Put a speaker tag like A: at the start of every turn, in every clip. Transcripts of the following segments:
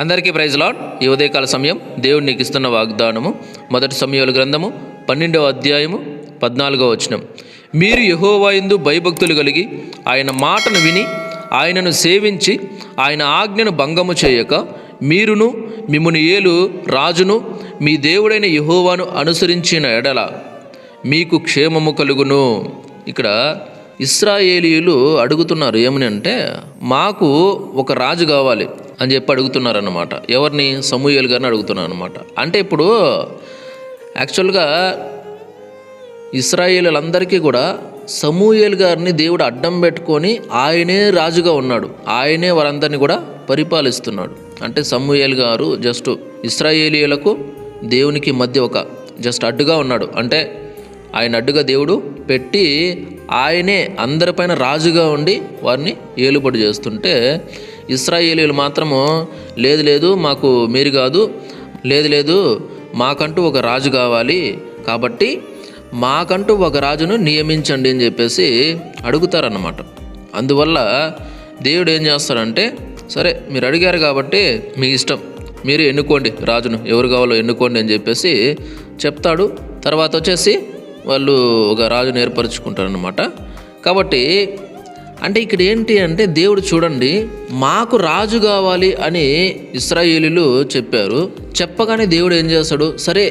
A: అందరికీ praise lord. ఈ ఉదయకాల సమయం దేవుడు నీకు ఇస్తున్న వాగ్దానము. మొదటి సమయాల గ్రంథము పన్నెండవ అధ్యాయము పద్నాలుగవ వచనం. మీరు యహోవాయందు భయభక్తులు కలిగి ఆయన మాటను విని ఆయనను సేవించి ఆయన ఆజ్ఞను భంగము చేయక మీరును మిమ్మును ఏలు రాజును మీ దేవుడైన యహోవాను అనుసరించిన ఎడల మీకు క్షేమము కలుగును. ఇక్కడ ఇస్రాయేలీయులు అడుగుతున్నారు ఏమని అంటే మాకు ఒక రాజు కావాలి. అని చెప్పి అడుగుతున్నారన్నమాట. ఎవరిని? సమూహలు గారిని అడుగుతున్నారు అనమాట అంటే ఇప్పుడు యాక్చువల్గా ఇస్రాయేలందరికీ కూడా సమూయేల్ గారిని దేవుడు అడ్డం పెట్టుకొని ఆయనే రాజుగా ఉన్నాడు. ఆయనే వారందరినీ కూడా పరిపాలిస్తున్నాడు. అంటే సమూయేల్ గారు జస్ట్ ఇస్రాయేలీలకు దేవునికి మధ్య ఒక జస్ట్ అడ్డుగా ఉన్నాడు. అంటే ఆయన అడ్డుగా దేవుడు పెట్టి ఆయనే అందరిపైన రాజుగా ఉండి వారిని ఏలుబడి చేస్తుంటే ఇస్రాయేలీలు మాత్రము లేదు లేదు మాకు మీరు కాదు. లేదు లేదు మాకంటూ ఒక రాజు కావాలి. కాబట్టి మాకంటూ ఒక రాజును నియమించండి అని చెప్పేసి అడుగుతారన్నమాట. అందువల్ల దేవుడు ఏం చేస్తాడంటే సరే మీరు అడిగారు కాబట్టి మీ ఇష్టం. మీరు ఎన్నుకోండి రాజును ఎవరు కావాలో ఎన్నుకోండి అని చెప్పేసి చెప్తాడు. తర్వాత వచ్చేసి వాళ్ళు ఒక రాజును ఏర్పరచుకుంటారనమాట కాబట్టి అంటే ఇక్కడ ఏంటి అంటే దేవుడు చూడండి మాకు రాజు కావాలి అని ఇస్రాయేలీలు చెప్పారు. చెప్పగానే దేవుడు ఏం చేస్తాడు సరే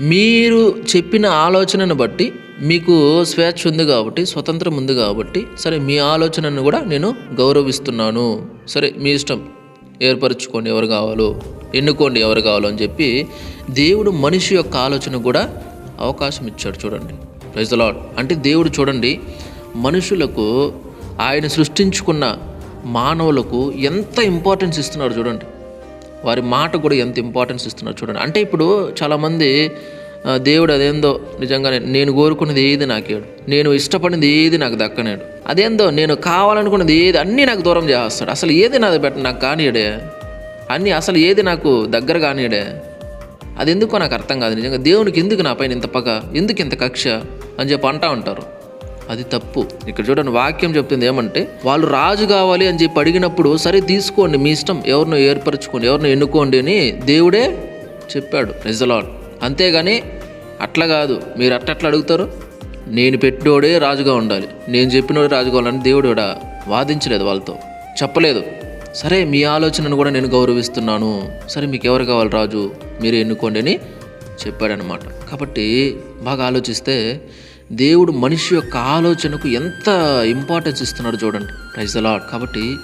A: మీరు చెప్పిన ఆలోచనను బట్టి మీకు స్వేచ్ఛ ఉంది కాబట్టి స్వతంత్రం ఉంది కాబట్టి సరే మీ ఆలోచనను కూడా నేను గౌరవిస్తున్నాను. సరే మీ ఇష్టం ఏర్పరచుకోండి ఎవరు కావాలో ఎన్నుకోండి ఎవరు కావాలో అని చెప్పి దేవుడు మనిషి యొక్క ఆలోచన కూడా అవకాశం ఇచ్చాడు చూడండి. ప్రైజ్ లాడ్ అంటే దేవుడు చూడండి మనుషులకు ఆయన సృష్టించుకున్న మానవులకు ఎంత ఇంపార్టెన్స్ ఇస్తున్నారు చూడండి. వారి మాట కూడా ఎంత ఇంపార్టెన్స్ ఇస్తున్నారు చూడండి. అంటే ఇప్పుడు చాలామంది దేవుడు అదేందో నిజంగానే నేను కోరుకున్నది ఏది నాకేడు నేను ఇష్టపడినది ఏది నాకు దక్కనేడు. అదేందో నేను కావాలనుకున్నది ఏది అన్నీ నాకు దూరం చేస్తాడు అసలు ఏది నాది పెట్ట నాకు కానియడే. అన్నీ అసలు ఏది నాకు దగ్గర కానియడే. అది ఎందుకో నాకు అర్థం కాదు నిజంగా. దేవునికి ఎందుకు నా పైన ఇంత పగ? ఎందుకు ఇంత కక్ష? అని చెప్పి అంటా ఉంటారు. అది తప్పు. ఇక్కడ చూడండి వాక్యం చెప్తుంది ఏమంటే వాళ్ళు రాజు కావాలి అని చెప్పి అడిగినప్పుడు సరే తీసుకోండి మీ ఇష్టం. ఎవరినో ఏర్పరచుకోండి ఎవరినో ఎన్నుకోండి అని దేవుడే చెప్పాడు. రిజలాడ్ అంతేగాని అట్లా కాదు. మీరు అట్టట్లా అడుగుతారు? నేను పెట్టినోడే రాజుగా ఉండాలి. నేను చెప్పినోడే రాజుగా ఉండాలని దేవుడు కూడా వాదించలేదు వాళ్ళతో. చెప్పలేదు. సరే మీ ఆలోచనను కూడా నేను గౌరవిస్తున్నాను. సరే మీకు ఎవరు కావాలి రాజు? మీరే ఎన్నుకోండి అని చెప్పాడనమాట కాబట్టి బాగా ఆలోచిస్తే దేవుడు మనిషి యొక్క ఆలోచనకు ఎంత ఇంపార్టెన్స్ ఇస్తున్నాడు చూడండి. ప్రైజ్ లాడ్ కాబట్టి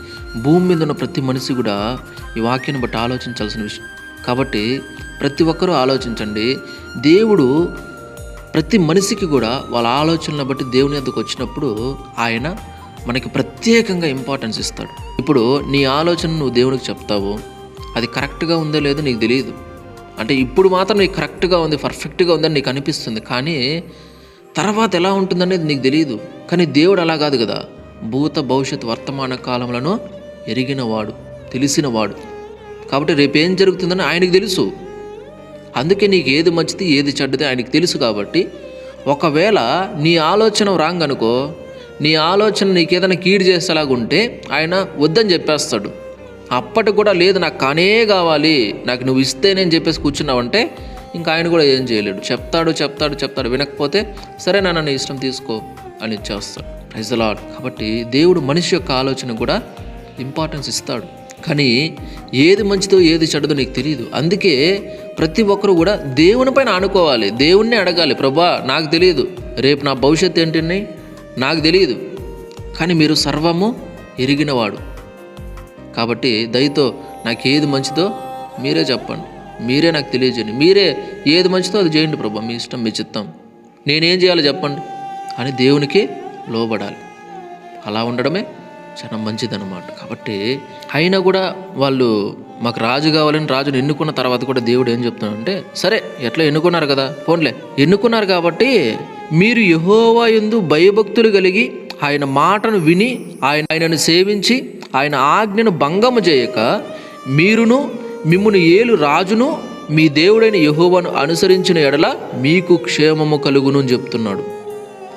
A: భూమి మీద ఉన్న ప్రతి మనిషి కూడా ఈ వాక్యాన్ని బట్టి ఆలోచించాల్సిన విషయం. కాబట్టి ప్రతి ఒక్కరూ ఆలోచించండి. దేవుడు ప్రతి మనిషికి కూడా వాళ్ళ ఆలోచనలను బట్టి దేవుని ఎద్దకు వచ్చినప్పుడు ఆయన మనకి ప్రత్యేకంగా ఇంపార్టెన్స్ ఇస్తాడు. ఇప్పుడు నీ ఆలోచన నువ్వు దేవునికి చెప్తావు. అది కరెక్ట్గా ఉందో లేదో నీకు తెలియదు. అంటే ఇప్పుడు మాత్రం నీకు కరెక్ట్గా ఉంది పర్ఫెక్ట్గా ఉందని నీకు అనిపిస్తుంది. కానీ తర్వాత ఎలా ఉంటుందనేది నీకు తెలియదు కానీ దేవుడు అలా కాదు కదా. భూత భవిష్యత్ వర్తమాన కాలంలోనూ ఎరిగినవాడు తెలిసినవాడు కాబట్టి రేపు ఏం జరుగుతుందని ఆయనకు తెలుసు. అందుకే నీకు ఏది మంచిది ఏది చెడ్డది ఆయనకు తెలుసు కాబట్టి ఒకవేళ నీ ఆలోచన రాంగ్ అనుకో నీ ఆలోచన నీకు ఏదైనా కీడు చేసేలాగుంటే ఆయన వద్దని చెప్పేస్తాడు. అప్పటికి కూడా లేదు నాకు కానే కావాలి నాకు నువ్వు ఇస్తేనే నేను చెప్పేసి కూర్చున్నావంటే ఇంకా ఆయన కూడా ఏం చేయలేడు. చెప్తాడు చెప్తాడు చెప్తాడు. వినకపోతే సరే నాన్న నీ ఇష్టం తీసుకో అని ఇచ్చేస్తాడు. ప్రైజ్ లాడ్ కాబట్టి దేవుడు మనిషి యొక్క ఆలోచన కూడా ఇంపార్టెన్స్ ఇస్తాడు. కానీ ఏది మంచిదో ఏది చెడదో నీకు తెలియదు అందుకే ప్రతి ఒక్కరు కూడా దేవుని పైన ఆనుకోవాలి. దేవుణ్ణి అడగాలి. ప్రభా నాకు తెలియదు రేపు నా భవిష్యత్తు ఏంటని నాకు తెలియదు కానీ మీరు సర్వము ఎరిగినవాడు. కాబట్టి దయతో నాకు ఏది మంచిదో మీరే చెప్పండి. మీరే నాకు తెలియజేయండి. మీరే ఏది మంచిదో అది చేయండి ప్రభా మీ ఇష్టం మీ చిత్తం. నేనేం చేయాలో చెప్పండి. అని దేవునికి లోబడాలి. అలా ఉండడమే చాలా మంచిదన్నమాట. కాబట్టి అయినా కూడా వాళ్ళు మాకు రాజు కావాలని రాజును ఎన్నుకున్న తర్వాత కూడా దేవుడు ఏం చెప్తున్నాడంటే సరే ఎట్లా ఎన్నుకున్నారు కదా ఫోన్లే ఎన్నుకున్నారు కాబట్టి మీరు యహోవా ఎందు భయభక్తులు కలిగి ఆయన మాటను విని ఆయన ఆయనను సేవించి ఆయన ఆజ్ఞను భంగము చేయక మీరును మిమ్మును ఏలు రాజును మీ దేవుడైన యహోవాను అనుసరించిన ఎడల మీకు క్షేమము కలుగును అని చెప్తున్నాడు.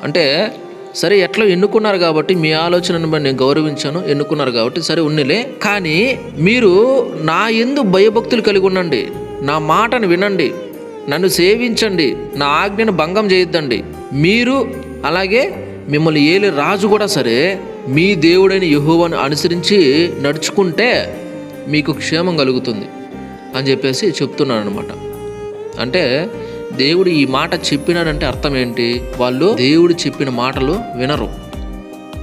A: అంటే సరే ఎట్లా ఎన్నుకున్నారు కాబట్టి మీ ఆలోచనను నేను గౌరవించాను ఎన్నుకున్నారు కాబట్టి సరే ఉన్నిలే. కానీ మీరు నా ఎందు భయభక్తులు కలిగి ఉండండి నా మాటను వినండి నన్ను సేవించండి నా ఆజ్ఞను భంగం చేయొద్దండి. మీరు అలాగే మిమ్మల్ని ఏలి రాజు కూడా సరే మీ దేవుడైన యెహోవాను అనుసరించి నడుచుకుంటే మీకు క్షేమం కలుగుతుంది అని చెప్పేసి చెప్తున్నాను అనమాట అంటే దేవుడు ఈ మాట చెప్పినాడంటే అర్థం ఏంటి? వాళ్ళు దేవుడు చెప్పిన మాటలు వినరు.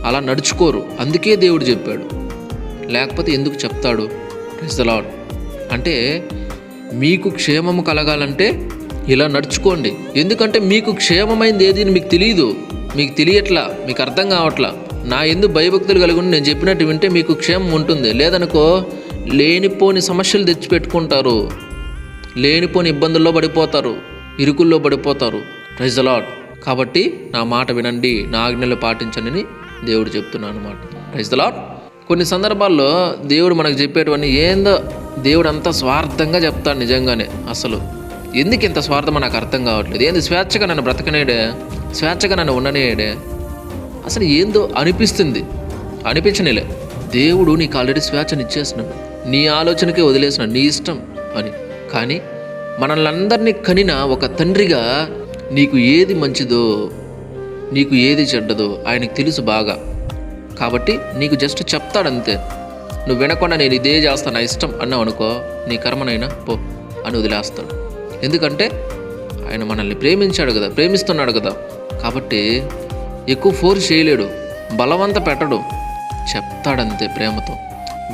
A: అలా నడుచుకోరు. అందుకే దేవుడు చెప్పాడు. లేకపోతే ఎందుకు చెప్తాడు? Praise అంటే మీకు క్షేమము కలగాలంటే ఇలా నడుచుకోండి. ఎందుకంటే మీకు క్షేమమైంది ఏది అని మీకు తెలియదు మీకు తెలియట్లా మీకు అర్థం కావట్లా. నా ఎందు భయభక్తులు కలిగి ఉండి నేను చెప్పినట్టు వింటే మీకు క్షేమం ఉంటుంది. లేదనుకో లేనిపోని సమస్యలు తెచ్చిపెట్టుకుంటారు. లేనిపోని ఇబ్బందుల్లో పడిపోతారు. ఇరుకుల్లో పడిపోతారు. ప్రైజ్ అలాడ్ కాబట్టి నా మాట వినండి నా ఆజ్ఞలు పాటించండి దేవుడు చెప్తున్నాను అనమాట ప్రైజ్ అలాడ్ కొన్ని సందర్భాల్లో దేవుడు మనకు చెప్పేటువంటి ఏందో దేవుడు అంతా స్వార్థంగా చెప్తాడు నిజంగానే అసలు. ఎందుకు ఇంత స్వార్థం నాకు అర్థం కావట్లేదు? ఏంది స్వేచ్ఛగా నన్ను బ్రతకనేడే? స్వేచ్ఛగా నన్ను ఉండనేయడే అసలు ఏందో అనిపిస్తుంది. అనిపించనిలే. దేవుడు నీకు ఆల్రెడీ స్వేచ్ఛను ఇచ్చేసినాడు నీ ఆలోచనకే వదిలేసినాడు నీ ఇష్టం అని. కానీ మనల్ని కనిన ఒక తండ్రిగా నీకు ఏది మంచిదో నీకు ఏది చెడ్డదో ఆయనకు తెలుసు బాగా. కాబట్టి నీకు జస్ట్ చెప్తాడంతే. నువ్వు వినకుండా నేను ఇదే చేస్తాను నా ఇష్టం అన్నావు అనుకో నీ కర్మనైనా పో అని వదిలేస్తాడు. ఎందుకంటే ఆయన మనల్ని ప్రేమించాడు కదా ప్రేమిస్తున్నాడు కదా. కాబట్టి ఎక్కువ ఫోర్స్ చేయలేడు బలవంత పెట్టడు. చెప్తాడంతే ప్రేమతో.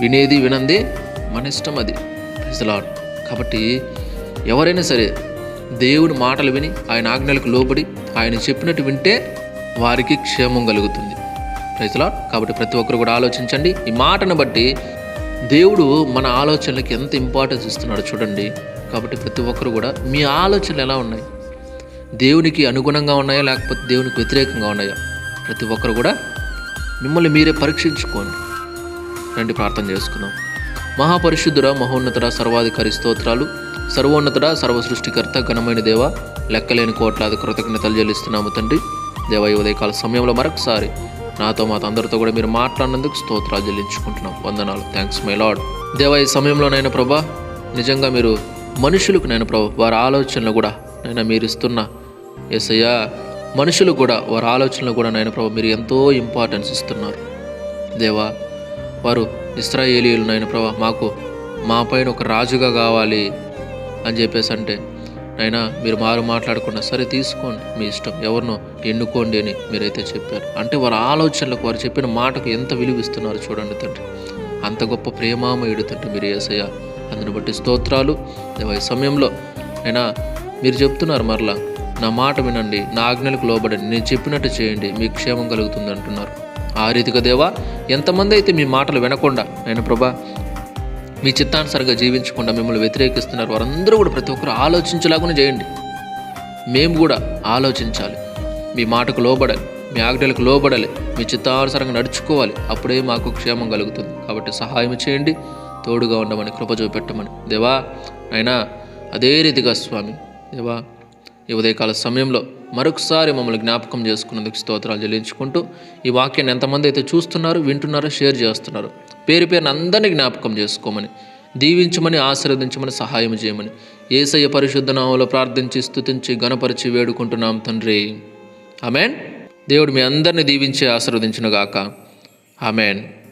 A: వినేది వినంది మన ఇష్టం అది ప్రజలాడు కాబట్టి ఎవరైనా సరే దేవుని మాటలు విని ఆయన ఆజ్ఞలకు లోబడి ఆయన చెప్పినట్టు వింటే వారికి క్షేమం కలుగుతుంది. రైతులా కాబట్టి ప్రతి ఒక్కరు కూడా ఆలోచించండి. ఈ మాటను బట్టి దేవుడు మన ఆలోచనలకు ఎంత ఇంపార్టెన్స్ ఇస్తున్నాడు చూడండి. కాబట్టి ప్రతి ఒక్కరు కూడా మీ ఆలోచనలు ఎలా ఉన్నాయి? దేవునికి అనుగుణంగా ఉన్నాయా లేకపోతే దేవునికి వ్యతిరేకంగా ఉన్నాయా? ప్రతి ఒక్కరు కూడా మిమ్మల్ని మీరే పరీక్షించుకోండి. రండి ప్రార్థన చేసుకుందాం మహాపరిశుద్ధుడ మహోన్నతుడ సర్వాధికారి స్తోత్రాలు సర్వోన్నతుడ సర్వ సృష్టికర్త ఘనమైన దేవ లెక్కలేని కోట్లాది కృతజ్ఞతలు చెల్లిస్తున్నాము తండ్రి. దేవ ఈ ఉదయకాల సమయంలో మరొకసారి నాతో మా అందరితో కూడా మీరు మాట్లాడినందుకు స్తోత్రాలు చెల్లించుకుంటున్నాం. వందనాలు. థ్యాంక్స్ మై లాడ్ దేవ ఈ సమయంలోనైనా ప్రభా నిజంగా మీరు మనుషులకు నేను ప్రభు వారి ఆలోచనలు కూడా నైనా మీరు ఇస్తున్న ఎస్ఐయా మనుషులు కూడా వారి ఆలోచనలు కూడా నైనా ప్రభు మీరు ఎంతో ఇంపార్టెన్స్ ఇస్తున్నారు. దేవా వారు ఇస్రాయేలీలు నాయన ప్రభా మాకు మా పైన ఒక రాజుగా కావాలి అని చెప్పేసి అంటే అయినా మీరు మారు మాట్లాడకుండా సరే తీసుకోండి మీ ఇష్టం. ఎవరినో ఎన్నుకోండి అని మీరైతే చెప్పారు. అంటే వారి ఆలోచనలకు వారు చెప్పిన మాటకు ఎంత విలువిస్తున్నారు చూడండి తండ్రి. అంత గొప్ప ప్రేమామయుడు తండ్రి మీరు ఏసయ్య. అందుని బట్టి స్తోత్రాలు. ఈ సమయంలో అయినా మీరు చెప్తున్నారు మరలా నా మాట వినండి నా ఆజ్ఞలకు లోబడండి. నేను చెప్పినట్టు చేయండి మీకు క్షేమం కలుగుతుంది అంటున్నారు. ఆ రీతిగా దేవా ఎంతమంది అయితే మీ మాటలు వినకుండా ఆయన ప్రభా మీ చిత్తానుసరిగా జీవించకుండా మిమ్మల్ని వ్యతిరేకిస్తున్నారు వారందరూ కూడా ప్రతి ఒక్కరు ఆలోచించేలాగానే చేయండి. మేము కూడా ఆలోచించాలి. మీ మాటకు లోబడాలి మీ ఆజ్ఞలకు లోబడాలి మీ చిత్తానుసారంగా నడుచుకోవాలి. అప్పుడే మాకు క్షేమం కలుగుతుంది. కాబట్టి సహాయం చేయండి తోడుగా ఉండమని కృప చూపెట్టమని. దేవా అయినా అదే రీతిగా స్వామి దేవా ఈ ఉదయకాల సమయంలో మరొకసారి మమ్మల్ని జ్ఞాపకం చేసుకున్నందుకు స్తోత్రాలు చెల్లించుకుంటూ ఈ వాక్యాన్ని ఎంతమంది అయితే చూస్తున్నారో వింటున్నారో షేర్ చేస్తున్నారు పేరు పేరున అందరినీ జ్ఞాపకం చేసుకోమని దీవించమని ఆశీర్వదించమని సహాయం చేయమని ఏసయ్య పరిశుద్ధ నామంలో ప్రార్థించి స్థుతించి గణపరిచి వేడుకుంటున్నాం తండ్రి. ఆమెన్. దేవుడు మీ అందరిని దీవించి ఆశీర్వదించునుగాక ఆమెన్.